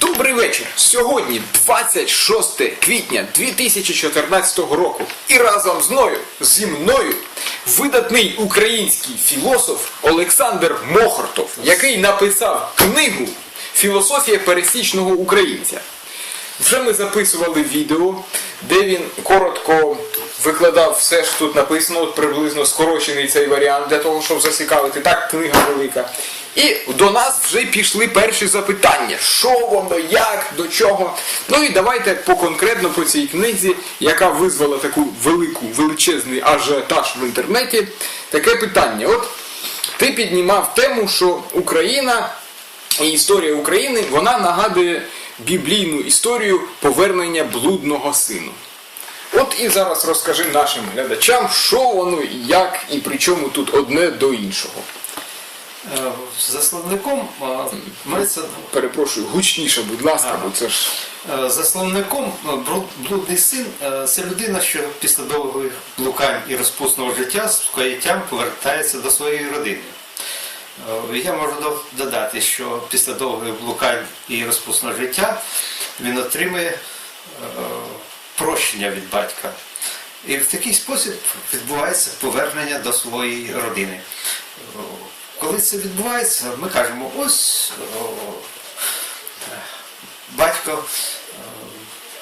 Добрий вечір! Сьогодні 26 квітня 2014 року. І разом з мною, зі мною, видатний український філософ Олександр Мохортов, який написав книгу Філософія пересічного українця. Вже ми записували відео, де він коротко викладав все, що тут написано, от приблизно скорочений цей варіант для того, щоб зацікавити. Так, книга велика. І до нас вже пішли перші запитання. Що воно, як, до чого. Ну і давайте по конкретно по цій книзі, яка визвала таку велику, величезний ажіотаж в інтернеті, таке питання. От ти піднімав тему, що Україна і історія України вона нагадує біблійну історію повернення блудного сину. От і зараз розкажи нашим глядачам, що воно, як, і при чому тут одне до іншого. Е, За е, мається Перепрошую, гучніше, будь ласка, бо це ж. е, за словником бру- блудний син це людина, що після довгих блукань і розпусного життя з каяттям повертається до своєї родини. Я можу додати, що після довгих блукань і розпусного життя він отримує прощення від батька. І в такий спосіб відбувається повернення до своєї родини. Коли це відбувається, ми кажемо, ось батько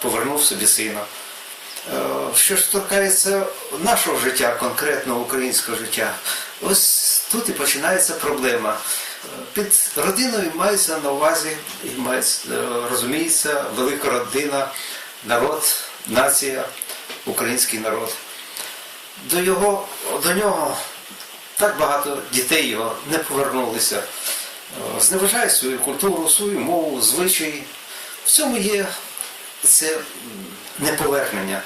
повернув собі сина. Що ж торкається нашого життя, конкретного українського життя, ось тут і починається проблема. Під родиною мається на увазі, е, розуміється, велика родина, народ, нація, український народ. До, його, до нього так багато дітей його не повернулися. Е, Зневажають свою культуру, свою мову, звичаї. В цьому є це неповернення.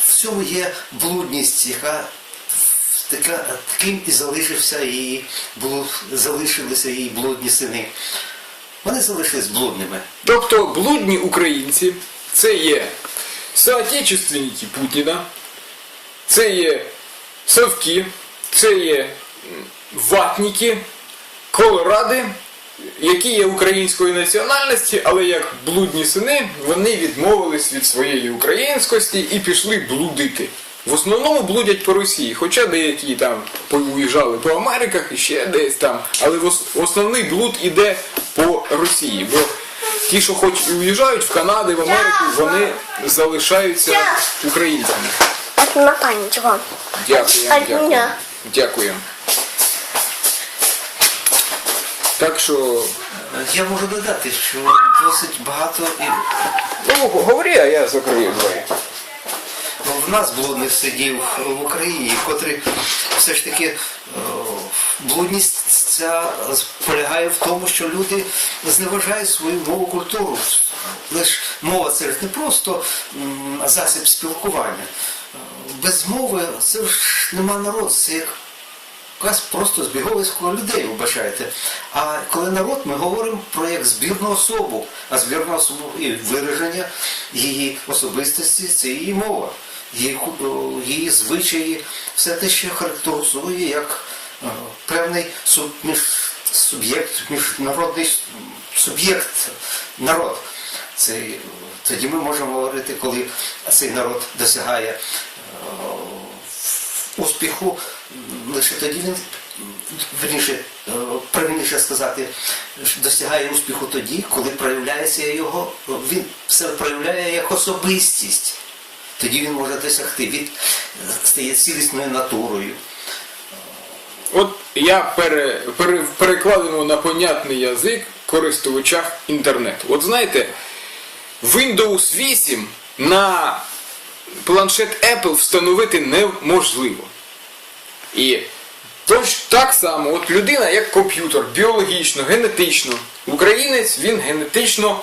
В цьому є блудність, яка така, таким і залишився її, блуд, залишилися її блудні сини. Вони залишились блудними. Тобто блудні українці це є соотечественники Путіна, це є совки, це є м, ватники, колоради, які є української національності, але як блудні сини вони відмовились від своєї українськості і пішли блудити. В основному блудять по Росії, хоча деякі там уїжджали по Америках і ще десь там, але основний блуд іде по Росії. Бо ті, що хоч і уїжджають в Канаду, в Америку, вони залишаються українцями. Так нема панічого. Дякую. Дякую. Дякую. Так що. Я можу додати, що досить багато і Ну, говори, а я закрию двері. в нас блудних сидів в Україні, котрі все ж таки е, блудність ця полягає в тому, що люди зневажають свою мову культуру. Лиш мова це ж не просто засіб спілкування. Без мови це ж нема народу, це як якась просто збіговисько людей, вибачайте. А коли народ, ми говоримо про як збірну особу, а збірна особа і вираження її особистості це її мова, її, її звичаї, все те, що характеризує як певний суб- між- суб'єкт, міжнародний суб'єкт, народ. Це, е, тоді ми можемо говорити, коли цей народ досягає е, успіху, лише тоді він, верніше, е, правильніше сказати, досягає успіху тоді, коли проявляється його, він себе проявляє як особистість. Тоді він може досягти, він е, стає цілісною натурою. От я пере, пере, перекладено на понятний язик користувачах інтернету. От знаєте, Windows 8 на планшет Apple встановити неможливо. І точ так само, от людина як комп'ютер, біологічно, генетично. Українець він генетично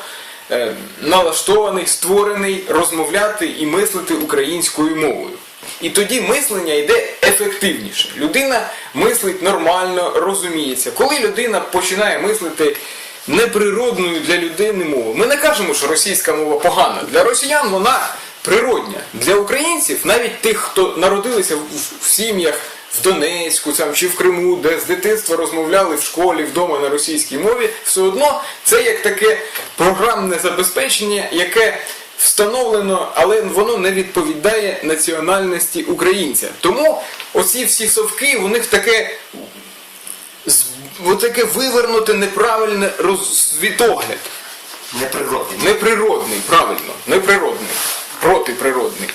е, налаштований, створений розмовляти і мислити українською мовою. І тоді мислення йде ефективніше. Людина мислить нормально, розуміється. Коли людина починає мислити неприродною для людини мовою, ми не кажемо, що російська мова погана. Для росіян вона природня. Для українців, навіть тих, хто народилися в, сім'ях в Донецьку там, чи в Криму, де з дитинства розмовляли в школі, вдома на російській мові, все одно це як таке програмне забезпечення, яке встановлено, але воно не відповідає національності українця. Тому оці всі совки, у них таке отаке вивернуте неправильне розвітогляд. Неприродний. Неприродний, правильно, неприродний, протиприродний.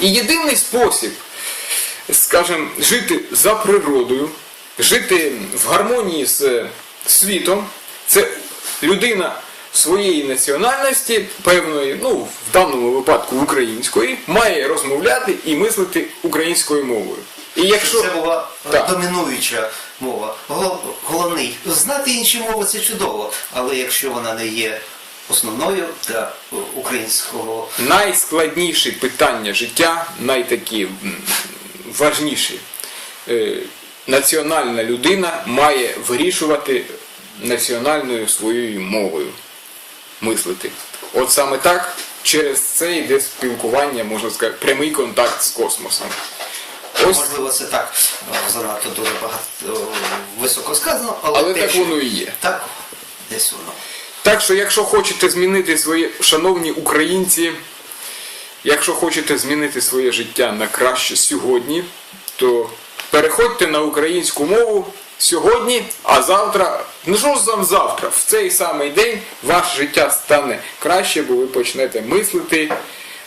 І єдиний спосіб, скажімо, жити за природою, жити в гармонії з світом, це людина своєї національності, певної, ну, в даному випадку української, має розмовляти і мислити українською мовою. І якщо Це була Так. домінуюча мова. Головний. Знати інші мови це чудово, але якщо вона не є основною для українського найскладніші питання життя, найтакі важніші. Е, Національна людина має вирішувати національною своєю мовою мислити. От саме так через це йде спілкування, можна сказати, прямий контакт з космосом. Ось, Можливо, це так е, занадто дуже багато е, високо сказано, але, але те, так воно і є. Так, десь воно. Так що, якщо хочете змінити свої, шановні українці, якщо хочете змінити своє життя на краще сьогодні, то переходьте на українську мову сьогодні, а завтра, ну що ж там завтра, в цей самий день ваше життя стане краще, бо ви почнете мислити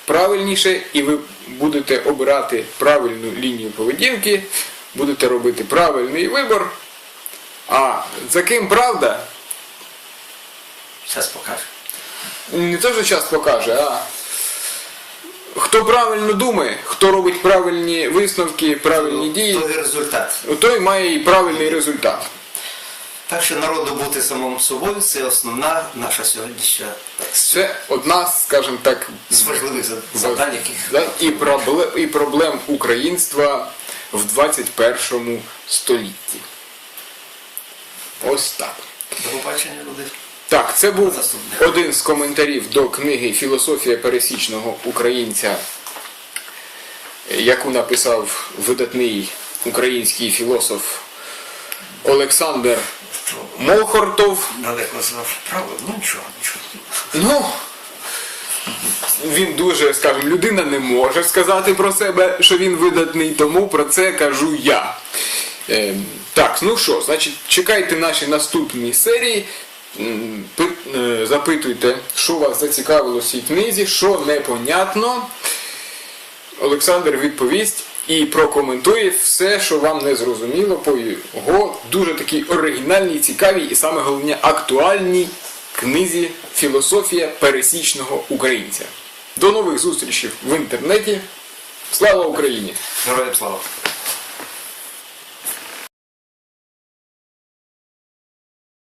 правильніше і ви будете обирати правильну лінію поведінки, будете робити правильний вибор. А за ким правда? Зараз покажу. не те, що час покаже, а хто правильно думає, хто робить правильні висновки, правильні дії, Той результат. той має і правильний результат. Так що народу бути самим собою це основна наша сьогоднішня Це одна, скажімо так, з важливих завдань, яких і, проблем, і проблем українства в 21 столітті. Ось так. до побачення люди. Так, це був один з коментарів до книги Філософія пересічного українця, яку написав видатний український філософ Олександр Молхортов. Далеко знав право, ну нічого, нічого. Ну, він дуже, скажімо, людина не може сказати про себе, що він видатний, тому про це кажу я. Е, так, ну що, значить, чекайте наші наступні серії. Е, Запитуйте, що вас зацікавило в цій книзі, що непонятно. Олександр відповість і прокоментує все, що вам не зрозуміло по його дуже такій оригінальній, цікавій і саме головне актуальній книзі Філософія пересічного українця. До нових зустрічей в інтернеті. Слава Україні! Героям слава.